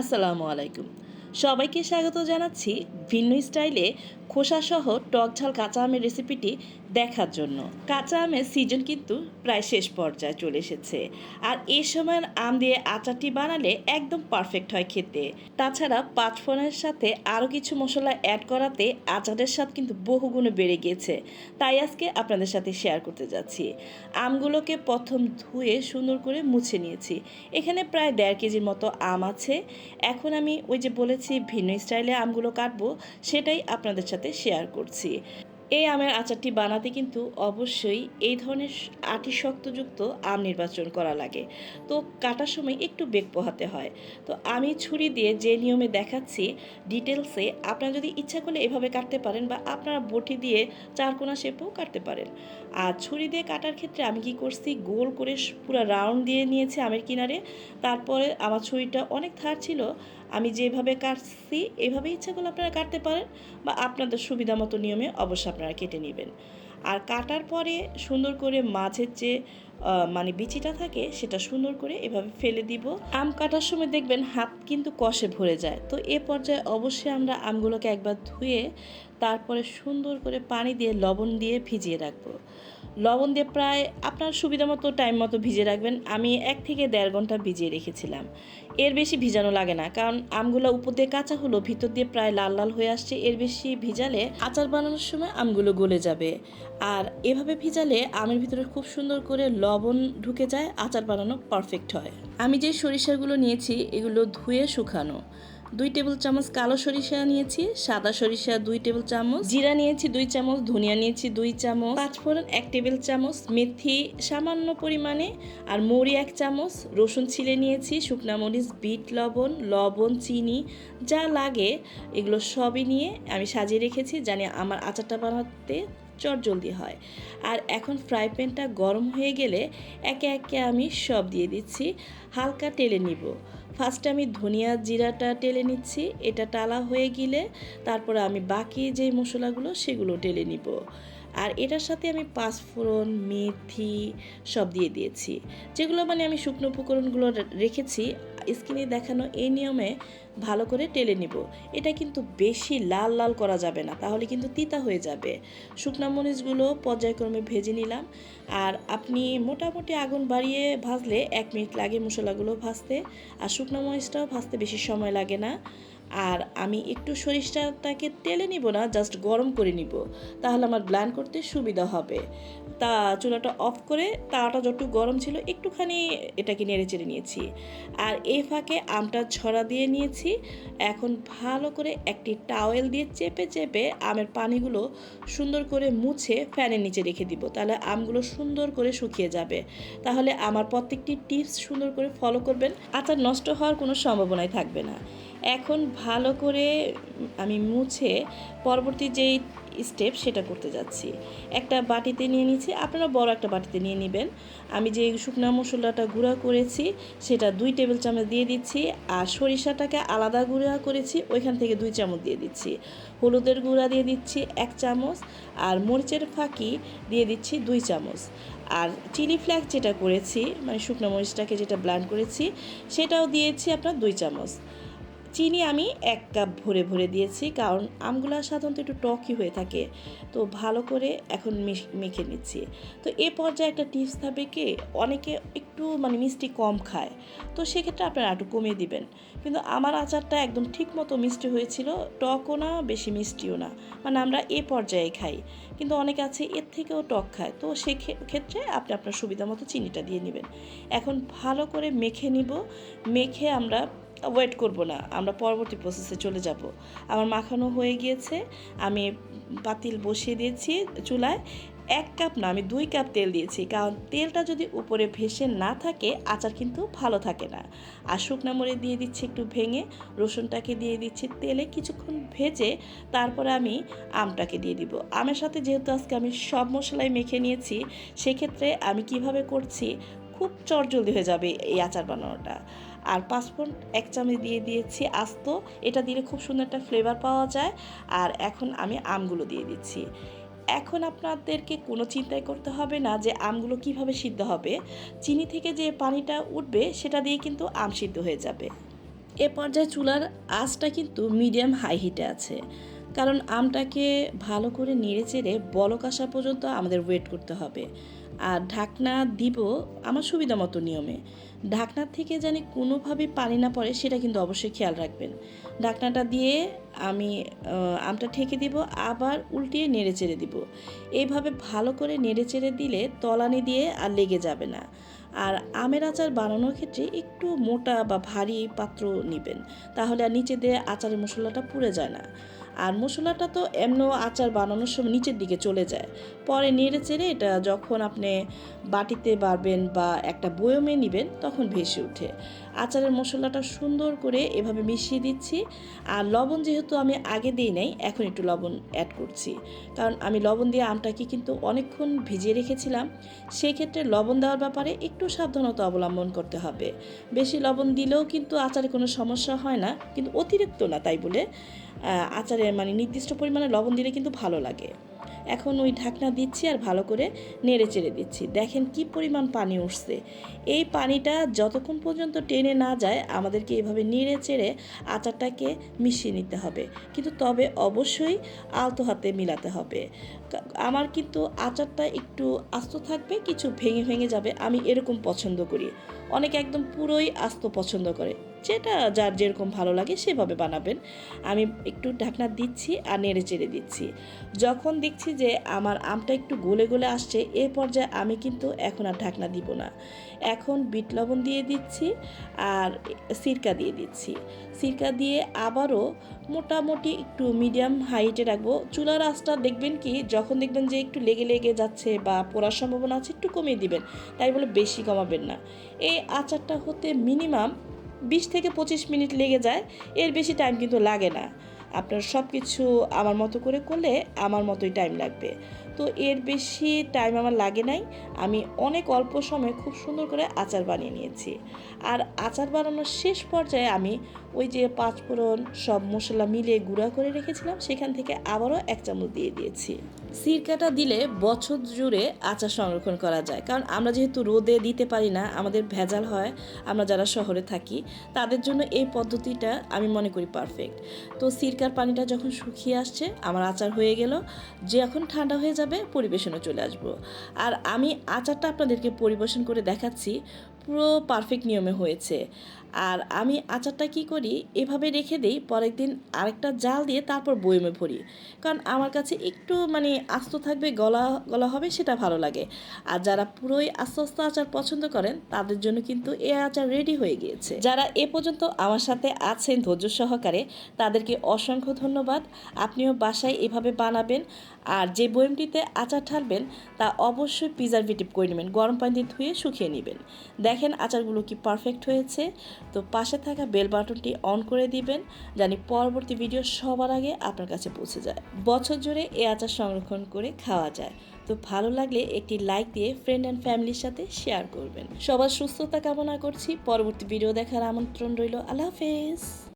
আসসালামু আলাইকুম। সবাইকে স্বাগত জানাচ্ছি ভিন্ন স্টাইলে খোসাসহ টক ঝাল কাঁচা আমের রেসিপিটি দেখার জন্য। কাঁচা আমের সিজন কিন্তু প্রায় শেষ পর্যায়ে চলে এসেছে। আর এই সময় আম দিয়ে আচারটি বানালে একদম পারফেক্ট হয় খেতে। তাছাড়া পাঁচফোড়নের সাথে আরও কিছু মশলা অ্যাড করাতে আচারের স্বাদ কিন্তু বহুগুণে বেড়ে গিয়েছে। তাই আজকে আপনাদের সাথে শেয়ার করতে যাচ্ছি। আমগুলোকে প্রথম ধুয়ে সুন্দর করে মুছে নিয়েছি। এখানে প্রায় দেড় কেজির মতো আম আছে। এখন আমি ওই যে বলেছি ভিন্ন স্টাইলে আমগুলো কাটবো, সেটাই আপনাদের সাথে শেয়ার করছি। এই আমের আচারটি বানাতে কিন্তু অবশ্যই এই ধরনের আটি শক্তযুক্ত আম নির্বাচন করা লাগে। তো কাটার সময় একটু বেগ পোহাতে হয়। তো আমি ছুরি দিয়ে যে নিয়মে দেখাচ্ছি ডিটেলসে আপনারা যদি ইচ্ছা করলে এভাবে কাটতে পারেন বা আপনারা বটি দিয়ে চারকোনা শেপেও কাটতে পারেন। আর ছুরি দিয়ে কাটার ক্ষেত্রে আমি কি করছি, গোল করে পুরো রাউন্ড দিয়ে নিয়েছি আমের কিনারে। তারপরে আমার ছুরিটা অনেক ধার ছিল আমি যেভাবে কাটছি, এভাবে ইচ্ছা করলে আপনারা কাটতে পারেন বা আপনাদের সুবিধা মতো নিয়মে অবশ্যই আপনারা কেটে নেবেন। আর কাটার পরে সুন্দর করে মাঝের যে মানে বিচিটা থাকে সেটা সুন্দর করে এভাবে ফেলে দিব। আম কাটার সময় দেখবেন হাত কিন্তু কষে ভরে যায়। তো এ পর্যায়ে অবশ্যই আমরা আমগুলোকে একবার ধুয়ে তারপরে সুন্দর করে পানি দিয়ে লবণ দিয়ে ভিজিয়ে রাখব। লবণ দিয়ে প্রায় আপনার সুবিধা মতো টাইম মতো ভিজিয়ে রাখবেন। আমি এক থেকে দেড় ঘণ্টা ভিজিয়ে রেখেছিলাম। এর বেশি ভিজানো লাগে না, কারণ আমগুলো উপর দিয়ে কাঁচা হলো ভিতর দিয়ে প্রায় লাল লাল হয়ে আসছে। এর বেশি ভিজালে আচার বানানোর সময় আমগুলো গলে যাবে। আর এভাবে ভিজালে আমের ভিতরে খুব সুন্দর করে লবণ ঢুকে যায়, আচার বানানো পারফেক্ট হয়। আমি যে সরিষাগুলো নিয়েছি, এগুলো ধুয়ে শুকানো। দুই টেবিল চামচ কালো সরিষা নিয়েছি, সাদা সরিষা দুই টেবিল চামচ, জিরা নিয়েছি দুই চামচ, ধনিয়া নিয়েছি দুই চামচ, পাঁচফোড়ন এক টেবিল চামচ, মেথি সামান্য পরিমাণে, আর মৌরি এক চামচ, রসুন ছিলে নিয়েছি, শুকনা মরিচ, বিট, লবণ লবণ, চিনি, যা লাগে, এগুলো সবই নিয়ে আমি সাজিয়ে রেখেছি। জানি আমার আচারটা বানাতে চট জলদি হয়। আর এখন ফ্রাই প্যানটা গরম হয়ে গেলে একে একে আমি সব দিয়ে দিচ্ছি। হালকা টেলে নিব। ফার্স্টে আমি ধনিয়া জিরাটা টেলে নিচ্ছি। এটা টালা হয়ে গেলে তারপরে আমি বাকি যে মশলাগুলো সেগুলো টেলে নিব। আর এটার সাথে আমি পাঁচফোড়ন, মেথি সব দিয়ে দিয়েছি। যেগুলো মানে আমি শুকনো উপকরণগুলো রেখেছি স্কিনে দেখানো এই নিয়মে ভালো করে টেলে নিব। এটা কিন্তু বেশি লাল লাল করা যাবে না, তাহলে কিন্তু তিতা হয়ে যাবে। শুকনা মরিচগুলো পর্যায়ক্রমে ভেজে নিলাম। আর আপনি মোটামুটি আগুন বাড়িয়ে ভাজলে এক মিনিট লাগে মশলাগুলো ভাজতে, আর শুকনা মরিচটাও ভাজতে বেশি সময় লাগে না। আর আমি একটু সরিষাটাকে তেলে নিব না জাস্ট গরম করে নিব। তাহলে আমার ব্ল্যান্ড করতে সুবিধা হবে। তা চুলাটা অফ করে তাওয়াটা যতটুকু গরম ছিল একটুখানি এটাকে নেড়ে চেড়ে নিয়েছি। আর এই ফাঁকে আমটা ছড়া দিয়ে নিয়েছি। এখন ভালো করে একটি টাওয়েল দিয়ে চেপে চেপে আমের পানিগুলো সুন্দর করে মুছে ফ্যানের নিচে রেখে দিব। তাহলে আমগুলো সুন্দর করে শুকিয়ে যাবে। তাহলে আমার প্রত্যেকটি টিপস সুন্দর করে ফলো করবেন। আচার নষ্ট হওয়ার কোনো সম্ভাবনাই থাকবে না। এখন ভালো করে আমি মুছে পরবর্তী যেই স্টেপ সেটা করতে যাচ্ছি। একটা বাটিতে নিয়ে নিচ্ছি, আপনারা বড় একটা বাটিতে নিয়ে নেবেন। আমি যে শুকনা মশলাটা গুঁড়া করেছি, সেটা দুই টেবিল চামচ দিয়ে দিচ্ছি আর সরিষাটাকে আলাদা গুঁড়া করেছি, ওইখান থেকে দুই চামচ দিয়ে দিচ্ছি। হলুদের গুঁড়া দিয়ে দিচ্ছি এক চামচ আর মরিচের ফাঁকি দিয়ে দিচ্ছি দুই চামচ। আর চিলি ফ্লেক্স যেটা করেছি মানে শুকনো মরিচটাকে যেটা ব্লান্ড করেছি, সেটাও দিয়েছি আপনার দুই চামচ। চিনি আমি এক কাপ ভরে ভরে দিয়েছি, কারণ আমগুলো সাধারণত একটু টকই হয়ে থাকে। তো ভালো করে এখন মেখে নিচ্ছি। তো এ পর্যায়ে একটা টিপস থাকবে কি, অনেকে একটু মানে মিষ্টি কম খায়। তো সেক্ষেত্রে আপনারা একটু কমিয়ে দিবেন। কিন্তু আমার আচারটা একদম ঠিক মতো মিষ্টি হয়েছিল, টকও না, বেশি মিষ্টিও না। মানে আমরা এ পর্যায়ে খাই। কিন্তু অনেকে আছে, এর থেকেও টক খায়। তো সেক্ষেত্রে আপনি আপনার সুবিধা মতো চিনিটা দিয়ে নেবেন। এখন ভালো করে মেখে নিব। মেখে আমরা ওয়েট করব না, আমরা পরবর্তী প্রসেসে চলে যাব। আমার মাখানো হয়ে গিয়েছে, আমি পাতিল বসিয়ে দিয়েছি চুলায়, এক কাপ না, আমি দুই কাপ তেল দিয়েছি, কারণ তেলটা যদি উপরে ভেসে না থাকে, আচার কিন্তু ভালো থাকে না। আর শুকনো মরিচ দিয়ে দিচ্ছি একটু ভেঙে, রসুনটাকে দিয়ে দিচ্ছি তেলে কিছুক্ষণ ভেজে, তারপরে আমি আমটাকে দিয়ে দিব। আমের সাথে যেহেতু আজকে আমি সব মশলাই মেখে নিয়েছি, সেক্ষেত্রে আমি কীভাবে করছি খুব চটজলদি হয়ে যাবে এই আচার বানানোটা। আর পাঁচফোড়ন এক চামচ দিয়ে দিয়েছি আস্ত। এটা দিলে খুব সুন্দর একটা ফ্লেভার পাওয়া যায়। আর এখন আমি আমগুলো দিয়ে দিচ্ছি। এখন আপনাদেরকে কোনো চিন্তাই করতে হবে না যে আমগুলো কীভাবে সিদ্ধ হবে। চিনি থেকে যে পানিটা উঠবে সেটা দিয়ে কিন্তু আম সিদ্ধ হয়ে যাবে। এ পর্যায়ে চুলার আঁচটা কিন্তু মিডিয়াম হাই হিটে আছে। কারণ আমটাকে ভালো করে নেড়ে চেড়ে বলক আসা পর্যন্ত আমাদের ওয়েট করতে হবে। আর ঢাকনা দিব আমার সুবিধা মতো নিয়মে। ঢাকনার থেকে জানি কোনোভাবে পানি না পড়ে, সেটা কিন্তু অবশ্যই খেয়াল রাখবেন। ঢাকনাটা দিয়ে আমি আমটা ঠেকে দিব, আবার উল্টিয়ে নেড়ে চেড়ে দিব। এইভাবে ভালো করে নেড়ে চেড়ে দিলে তলানি দিয়ে আর লেগে যাবে না। আর আমের আচার বানানোর ক্ষেত্রে একটু মোটা বা ভারী পাত্র নেবেন, তাহলে আর নিচে দিয়ে আচারের মশলাটা পুড়ে যায় না। আর মশলাটা তো এমনও আচার বানানোর সময় নিচের দিকে চলে যায়। পরে নেড়ে চেড়ে এটা যখন আপনি বাটিতে বাড়বেন বা একটা বয়মে নেবেন, তখন ভেসে ওঠে। আচারের মশলাটা সুন্দর করে এভাবে মিশিয়ে দিচ্ছি। আর লবণ যেহেতু আমি আগে দিই নাই, এখন একটু লবণ অ্যাড করছি। কারণ আমি লবণ দিয়ে আমটাকে কিন্তু অনেকক্ষণ ভিজিয়ে রেখেছিলাম। সেই ক্ষেত্রে লবণ দেওয়ার ব্যাপারে একটু সাবধানতা অবলম্বন করতে হবে। বেশি লবণ দিলেও কিন্তু আচারে কোনো সমস্যা হয় না, কিন্তু অতিরিক্ত না, তাই বলে আচারে মানে নির্দিষ্ট পরিমাণে লবণ দিলে কিন্তু ভালো লাগে। এখন ওই ঢাকনা দিচ্ছি আর ভালো করে নেড়ে চেড়ে দিচ্ছি। দেখেন কি পরিমাণ পানি উঠছে। এই পানিটা যতক্ষণ পর্যন্ত টেনে না যায়, আমাদেরকে এভাবে নেড়ে চেড়ে আচারটাকে মিশিয়ে নিতে হবে। কিন্তু তবে অবশ্যই আলতো হাতে মিলাতে হবে। আমার কিন্তু আচারটা একটু আস্ত থাকবে, কিছু ভেঙে ভেঙে যাবে। আমি এরকম পছন্দ করি। অনেকে একদম পুরোই আস্ত পছন্দ করে। যেটা যার যেরকম ভালো লাগে সেভাবে বানাবেন। আমি একটু ঢাকনা দিচ্ছি আর নেড়ে চেড়ে দিচ্ছি। যখন দেখছি যে আমার আমটা একটু গলে গলে আসছে, এ পর্যায়ে আমি কিন্তু এখন আর ঢাকনা দিব না। এখন বিট লবণ দিয়ে দিচ্ছি আর সিরকা দিয়ে দিচ্ছি। সিরকা দিয়ে আবারও মোটামুটি একটু মিডিয়াম হাইটে রাখব। চুলার আঁচটা দেখবেন কি, যখন দেখবেন যে একটু লেগে লেগে যাচ্ছে বা পোড়ার সম্ভাবনা আছে একটু কমিয়ে দিবেন, তাই বলে বেশি কমাবেন না। এই আচারটা হতে মিনিমাম বিশ থেকে পঁচিশ মিনিট লেগে যায়, এর বেশি টাইম কিন্তু লাগে না। আপনার সব কিছু আমার মতো করে করলে আমার মতোই টাইম লাগবে। তো এর বেশি টাইম আমার লাগে নাই, আমি অনেক অল্প সময়ে খুব সুন্দর করে আচার বানিয়ে নিয়েছি। আর আচার বানানোর শেষ পর্যায়ে আমি ওই যে পাঁচফোড়ন সব মশলা মিলিয়ে গুঁড়া করে রেখেছিলাম, সেখান থেকে আবারও এক চামচ দিয়ে দিয়েছি। সিরকাটা দিলে বছর জুড়ে আচার সংরক্ষণ করা যায়। কারণ আমরা যেহেতু রোদে দিতে পারি না, আমাদের ভেজাল হয়, আমরা যারা শহরে থাকি, তাদের জন্য এই পদ্ধতিটা আমি মনে করি পারফেক্ট তো সিরকার পানিটা যখন শুকিয়ে আসছে, আমার আচার হয়ে গেল, যে এখন ঠান্ডা হয়ে যাবে পরিবেশনে চলে আসব। আর আমি আচারটা আপনাদেরকে পরিবেশন করে দেখাচ্ছি পুরো পারফেক্ট নিয়মে হয়েছে। আর আমি আচারটা কি করি, এভাবে রেখে দিই, পরের দিন আরেকটা জাল দিয়ে তারপর বয়মে ভরি। কারণ আমার কাছে একটু মানে আস্ত থাকবে, গলা গলা হবে, সেটা ভালো লাগে। আর যারা পুরোই আস্তে আস্তে আচার পছন্দ করেন, তাদের জন্য কিন্তু এ আচার রেডি হয়ে গিয়েছে। যারা এ পর্যন্ত আমার সাথে আছেন ধৈর্য সহকারে, তাদেরকে অসংখ্য ধন্যবাদ। আপনিও বাসায় এভাবে বানাবেন। আর যে বয়মটিতে আচার ঢালবেন, তা অবশ্যই প্রিজারভেটিভ করে নেবেন। গরম পানি দিয়ে ধুয়ে শুকিয়ে নেবেন। দেখেন আচারগুলো কি পারফেক্ট হয়েছে। তো পাশে থাকা বেল বাটনটি অন করে দিবেন, জানি পরবর্তী ভিডিও সবার আগে আপনার কাছে পৌঁছে যায়। বছর জুড়ে এ আচার সংরক্ষণ করে খাওয়া যায়। তো ভালো লাগলে একটি লাইক দিয়ে ফ্রেন্ড অ্যান্ড ফ্যামিলির সাথে শেয়ার করবেন। সবার সুস্থতা কামনা করছি। পরবর্তী ভিডিও দেখার আমন্ত্রণ রইল। আল্লাহ হাফেজ।